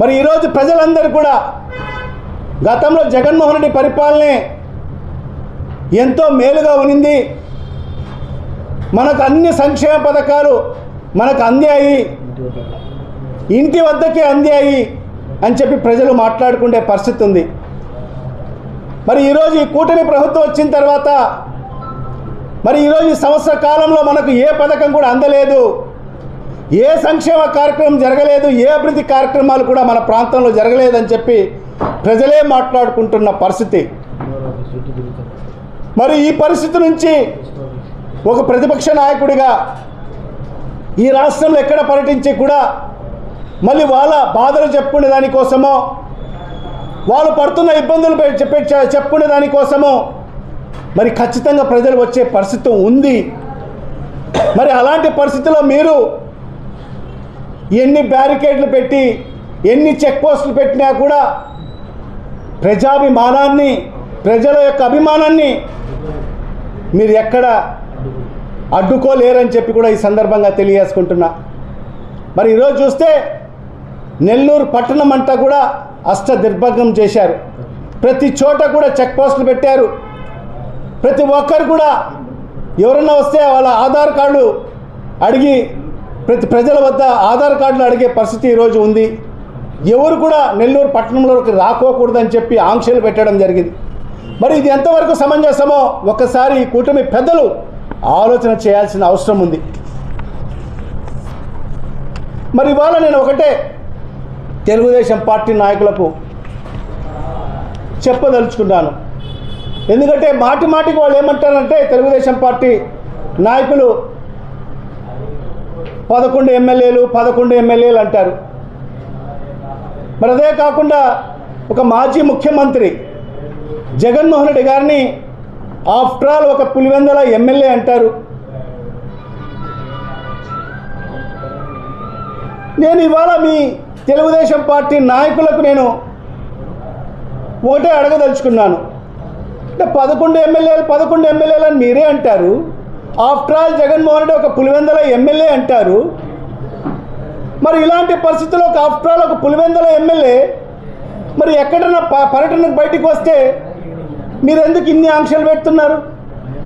మరి ఈరోజు ప్రజలందరూ కూడా గతంలో జగన్మోహన్ రెడ్డి పరిపాలనే ఎంతో మేలుగా ఉనింది. మనకు అన్ని సంక్షేమ పథకాలు మనకు అందాయి. ఇంటి వద్దకే అందాయి అని చెప్పి ప్రజలు మాట్లాడుకునే పరిస్థితి ఉంది. మరి ఈరోజు ఈ కూటమి ప్రభుత్వం వచ్చిన తర్వాత మరి ఈరోజు ఈ సంవత్సర కాలంలో మనకు ఏ పథకం కూడా అందలేదు. ఏ సంక్షేమ కార్యక్రమం జరగలేదు ఏ అభివృద్ధి కార్యక్రమాలు కూడా మన ప్రాంతంలో జరగలేదని చెప్పి ప్రజలే మాట్లాడుకుంటున్న పరిస్థితి. మరి ఈ పరిస్థితి నుంచి ఒక ప్రతిపక్ష నాయకుడిగా ఈ రాష్ట్రంలో ఎక్కడ పర్యటించి కూడా మళ్ళీ వాళ్ళ బాధలు చెప్పుకునే దానికోసమో వాళ్ళు పడుతున్న ఇబ్బందులు చెప్పే చెప్పుకునే దానికోసమో మరి ఖచ్చితంగా ప్రజలు వచ్చే పరిస్థితి ఉంది. మరి అలాంటి పరిస్థితిలో మీరు ఎన్ని బ్యారికేడ్లు పెట్టి ఎన్ని చెక్ పోస్టులు పెట్టినా కూడా ప్రజాభిమానాన్ని ప్రజల యొక్క అభిమానాన్ని మీరు ఎక్కడ అడ్డుకోలేరని చెప్పి కూడా ఈ సందర్భంగా తెలియజేసుకుంటున్నా. మరి ఈరోజు చూస్తే నెల్లూరు పట్టణం అంతా కూడా అష్ట దిగ్భంగం చేశారు. ప్రతి చోట కూడా చెక్ పోస్టులు పెట్టారు. ప్రతి ఒక్కరు కూడా ఎవరన్నా వస్తే వాళ్ళ ఆధార్ కార్డు అడిగి ప్రతి ప్రజల వద్ద ఆధార్ కార్డులు అడిగే పరిస్థితి ఈరోజు ఉంది. ఎవరు కూడా నెల్లూరు పట్టణంలోకి రాకోకూడదని చెప్పి ఆంక్షలు పెట్టడం జరిగింది. మరి ఇది ఎంతవరకు సమంజసమో ఒక్కసారి ఈ కూటమి పెద్దలు ఆలోచన చేయాల్సిన అవసరం ఉంది. మరి ఇవాళ నేను ఒకటే తెలుగుదేశం పార్టీ నాయకులకు చెప్పదలుచుకున్నాను. ఎందుకంటే మాటి మాటికి వాళ్ళు ఏమంటారంటే తెలుగుదేశం పార్టీ నాయకులు పదకొండు ఎమ్మెల్యేలు పదకొండు ఎమ్మెల్యేలు అంటారు. మరి అదే కాకుండా ఒక మాజీ ముఖ్యమంత్రి జగన్మోహన్ రెడ్డి గారిని ఆఫ్టర్ ఆల్ ఒక పులివెందల ఎమ్మెల్యే అంటారు. నేను ఇవాళ మీ తెలుగుదేశం పార్టీ నాయకులకు నేను ఒకటే అడగదలుచుకున్నాను. అంటే పదకొండు ఎమ్మెల్యేలు పదకొండు ఎమ్మెల్యేలు అని మీరే అంటారు. ఆఫ్టర్ ఆల్ జగన్మోహన్ రెడ్డి ఒక పులివెందల ఎమ్మెల్యే అంటారు. మరి ఇలాంటి పరిస్థితుల్లో ఒక ఆఫ్టర్ ఆల్ ఒక పులివెందల ఎమ్మెల్యే మరి ఎక్కడన్నా ప- పర్యటనకు బయటికి వస్తే మీరు ఎందుకు ఇన్ని ఆంక్షలు పెడుతున్నారు?